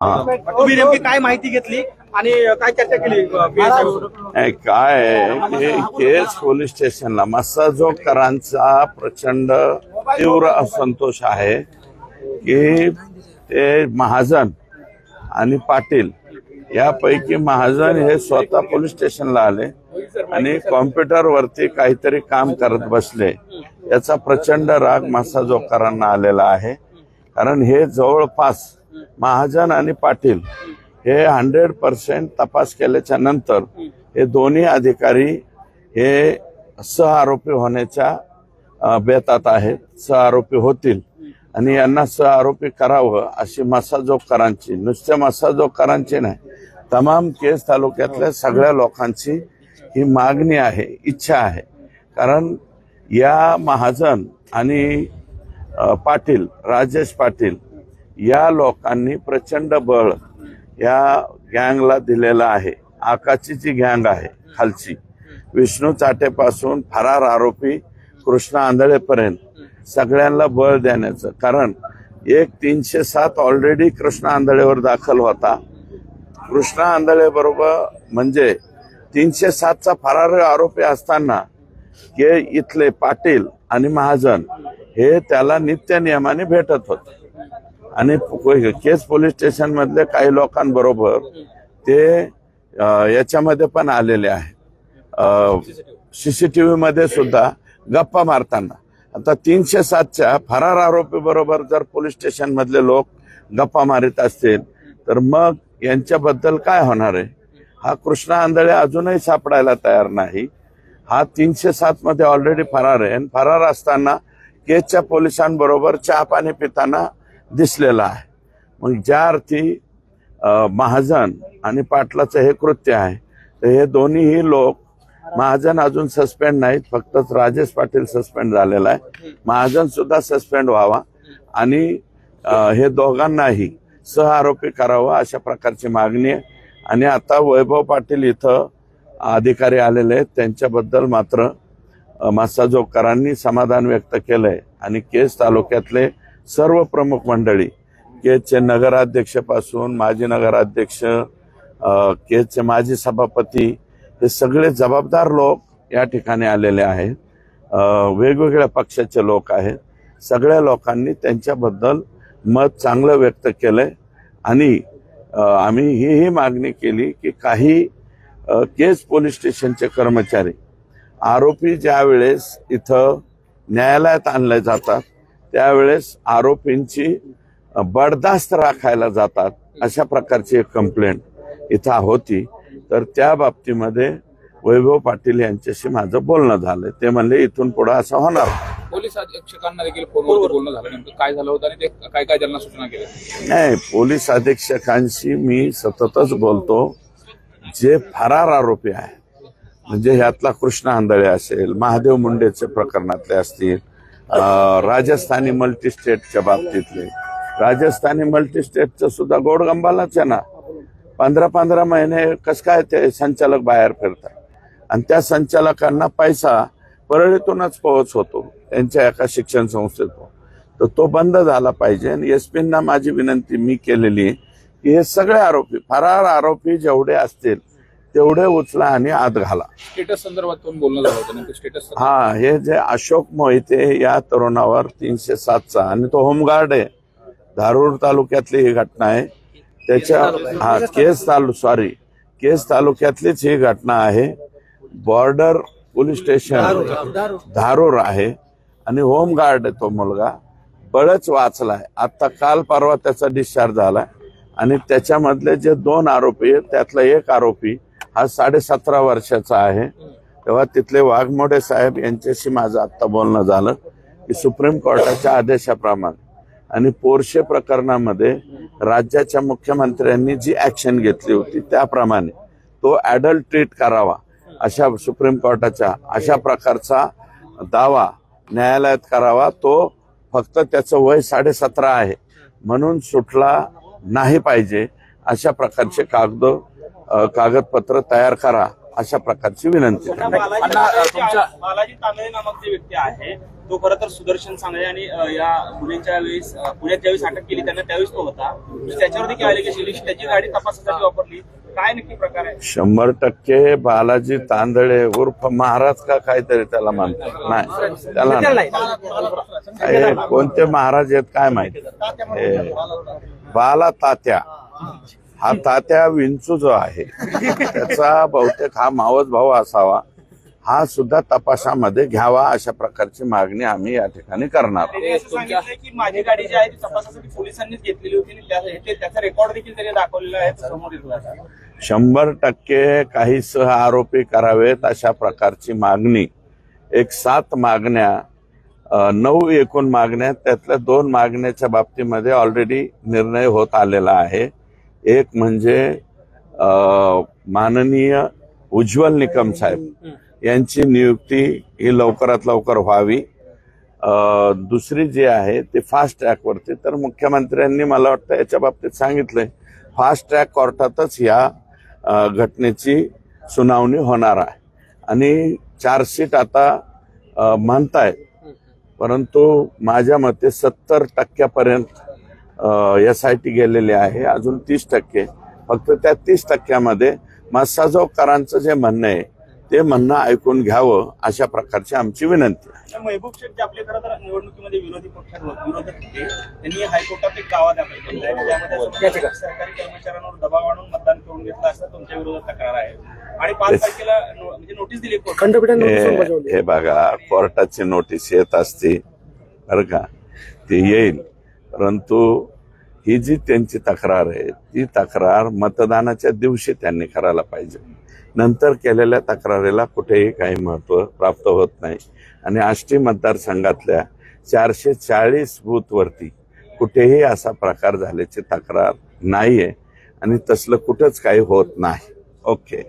हा. तुम्ही नेमकी काय माहिती घेतली आणि काय चर्चा केली? नाही, काय आहे? की केस पोलीस स्टेशनला मसाजोकरांचा प्रचंड तीव्र असंतोष आहे की ते महाजन आणि पाटील यापैकी महाजन हे स्वतः पोलीस स्टेशनला आले आणि कॉम्प्युटरवरती काहीतरी काम करत बसले. याचा प्रचंड राग मसाजोकरांना आलेला आहे. कारण हे जवळपास महाजन आणि पाटील हे हंड्रेड पर्सेंट तपास केल्याच्यानंतर हे दोन्ही अधिकारी हे सह आरोपी होण्याच्या बेतात आहेत. सह आरोपी होतील. आणि यांना सह आरोपी करावं अशी मसाजोगकरांची नुसत्या मसाजोगकरांची नाही तमाम केस तालुक्यातल्या सगळ्या लोकांची ही मागणी आहे इच्छा आहे. कारण या महाजन आणि पाटील राजेश पाटील या लोकांनी प्रचंड बळ या गँगला दिलेलं आहे. आकाची जी गँग आहे खालची. विष्णू चाटेपासून फरार आरोपी कृष्णा आंधळेपर्यंत. सगळ्यांना बळ देण्याचं. कारण एक तीनशे सात ऑलरेडी कृष्णा आंधळेवर दाखल होता. कृष्णा आंधळे बरोबर म्हणजे तीनशे सातचा फरार आरोपी असताना हे इथले पाटील आणि महाजन हे त्याला नित्य नियमाने भेटत होते. आणि केस पोलीस स्टेशन मधले काही लोकांबरोबर ते याच्यामध्ये पण आलेले आहे सीसीटीव्ही मध्ये सुद्धा गप्पा मारताना. आता तीनशे सातच्या फरार आरोपी बरोबर जर पोलीस स्टेशन मधले लोक गप्पा मारित असतील तर मग यांच्याबद्दल काय होणार आहे? हा कृष्णा आंधळे अजूनही सापडायला तयार नाही. हा तीनशे सात मध्ये ऑलरेडी फरार आहे. फरार असताना केसच्या पोलिसांबरोबर चहा पाणी पिताना दिसलेला आहे. मग ज्या अर्थी महाजन आणि पाटलाचं हे कृत्य आहे तर हे दोन्हीही लोक महाजन अजून सस्पेंड नाहीत फक्तच राजेश पाटील सस्पेंड झालेला आहे. महाजन सुद्धा सस्पेंड व्हावा आणि हे दोघांनाही सह आरोपी करावं अशा प्रकारची मागणी आहे. आणि आता वैभव पाटील इथं अधिकारी आलेले आहेत. त्यांच्याबद्दल मात्र अ, समाधान व्यक्त केलंय. आणि केस तालुक्यातले सर्व प्रमुख मंडळी केजचे नगराध्यक्षपासून माजी नगराध्यक्ष अ, केजचे माजी सभापती हे सगळे जबाबदार लोक या ठिकाणी आलेले आहेत. वेगवेगळ्या पक्षाचे लोक आहेत. सगळ्या लोकांनी त्यांच्याबद्दल मत चांगलं व्यक्त केलंय. आणि आम्ही ही ही मागणी केली की काही केस पोलीस स्टेशनचे कर्मचारी आरोपी ज्या वेळेस इथं न्यायालयात आणले जातात त्यावेळेस आरोपींची बडदास्त राखायला जातात अशा प्रकारची एक कंप्लेंट इथं होती. तर त्या बाबतीमध्ये वैभव पाटील यांच्याशी माझं बोलणं झालं. ते म्हणले इथून पुढे असं होणार. पोलीस अधीक्षकांना देखील फोनवरती बोलणं झालं नेमकं. काय झालं होतं आणि ते काय काय त्यांना सूचना केल्या? नाही पोलीस अधीक्षकांशी मी सततच बोलतो. जे फरार आरोपी आहे म्हणजे ह्यातला कृष्ण आंधळे असेल महादेव मुंडेचे प्रकरणातले असतील राजस्थानी मल्टी स्टेटच्या बाबतीतले. राजस्थानी मल्टी स्टेटचं सुद्धा गोडगंबालाच आहे ना. पंधरा पंधरा महिने कस काय ते संचालक बाहेर फिरतात. आणि त्या संचालकांना पैसा परळीतूनच पोहोच होतो. त्यांच्या एका शिक्षण संस्थेतून तर तो बंद झाला पाहिजे. आणि एस पींना माझी विनंती मी केलेली की हे सगळे आरोपी फरार आरोपी जेवढे असतील तेवढे उचला आणि आत घाला. स्टेटस संदर्भात पण बोलणं झालं होतं नेमकं? स्टेटस हा हे जे अशोक मोहिते या तरुणावर तीनशे सातचा आणि तो होमगार्ड आहे. धारूर तालुक्यातली ही घटना आहे. त्याच्या हा केस तालु सॉरी केस तालुक्यातलीच ही घटना आहे. बॉर्डर पोलीस स्टेशन धारूर आहे. आणि होमगार्ड आहे तो मुलगा. बळच वाचलाय. आता काल परवा त्याचा डिस्चार्ज झालाय. आणि त्याच्यामधले जे दोन आरोपी आहेत त्यातला एक आरोपी हा साडेसतरा वर्षाचा आहे. तेव्हा तिथले वाघमोडे साहेब यांच्याशी माझं आत्ता बोलणं झालं की सुप्रीम कोर्टाच्या आदेशाप्रमाणे आणि पोरशे प्रकरणामध्ये राज्याच्या मुख्यमंत्र्यांनी जी ऍक्शन घेतली होती त्याप्रमाणे तो ॲडल्ट ट्रीट करावा अशा सुप्रीम कोर्टाच्या अशा प्रकारचा दावा न्यायालयात करावा. तो फक्त त्याचं वय साडेसतरा आहे. म्हणून सुटला नाही पाहिजे अशा प्रकारचे कागद कागदपत्र तयार करा अशा प्रकारची विनंती. बालाजी तांबे नामक जे व्यक्ती आहे तो खरं तर सुदर्शन सांगळे आणि या गुन्ह्याच्या वेळेस पुण्यात ज्यावेळेस अटक केली त्यांना त्यावेळेस तो होता. त्याच्यावर देखील अलिगेशन लिस्ट त्याची गाडी तपासासाठी वापरली. काय नक्की प्रकार आहे? शंभर टक्के बालाजी तांदळे उर्फ महाराज का काहीतरी त्याला म्हणतात. नाही त्याला नाही. हे कोणते महाराज आहेत काय माहिती? हे बाला तात्या. हा तात्या विंचू जो आहे त्याचा बहुतेक हा मावस भाऊ असावा हा सुद्धा तपासामध्ये घ्यावा अशा प्रकारची मागणी आम्ही या ठिकाणी करणार की माझी गाडी जी आहे ती तपासासाठी पोलिसांनीच घेतलेली होती त्याचा रेकॉर्ड देखील त्यांनी दाखवलेला आहे. शंभर टक्के काही सह आरोपी करावेत अशा प्रकारची मागणी. एक सात मागण्या नऊ एकूण मागण्या त्यातल्या दोन मागण्याच्या बाबतीमध्ये ऑलरेडी निर्णय होत आलेला आहे. एक म्हणजे माननीय उज्ज्वल निकम साहेब यांची नियुक्ती ही लवकरात लवकर व्हावी. दुसरी जी आहे ती फास्ट ट्रॅकवरती तर मुख्यमंत्र्यांनी मला वाटतं याच्या बाबतीत सांगितलंय फास्ट ट्रॅक कोर्टातच या घटनेची सुनावणी होणार आहे. आणि चार्जशीट आता अ, म्हणतायत. परंतु माझ्या मते सत्तर टक्क्यापर्यंत एस आय टी गेलेले आहे अजून तीस टक्के. फक्त त्या तीस टक्क्यामध्ये मस्साजोगकरांचं जे म्हणणं आहे ते म्हणणं ऐकून घ्यावं अशा प्रकारची आमची विनंती आहे. तर महबूब शेख जे आपले खरं तर निवडणुकीमध्ये विरोधी पक्षात विरोधक होते. त्यांनी हायकोर्टात एक दावा दाखल केला आहे. त्यामध्ये सरकारी कर्मचाऱ्यांवर दबाव आणून मतदान करून घेतलं असं तुमच्या विरोधात तक्रार आहे. आणि पाच तारखेला म्हणजे नोटीस दिली. हे हे बघा कोर्टाची नोटीस येत असते. बरं का? ती येईल. परंतु ही जी त्यांची तक्रार आहे ती तक्रार मतदानाच्या दिवशी त्यांनी करायला पाहिजे. नंतर केलेल्या तक्रारीला कुठेही काही महत्त्व प्राप्त होत नाही. आणि आष्टी मतदारसंघातल्या चारशे चाळीस बूथवरती कुठेही असा प्रकार झाल्याची तक्रार नाही आहे आणि तसलं कुठंच काही होत नाही. ओके.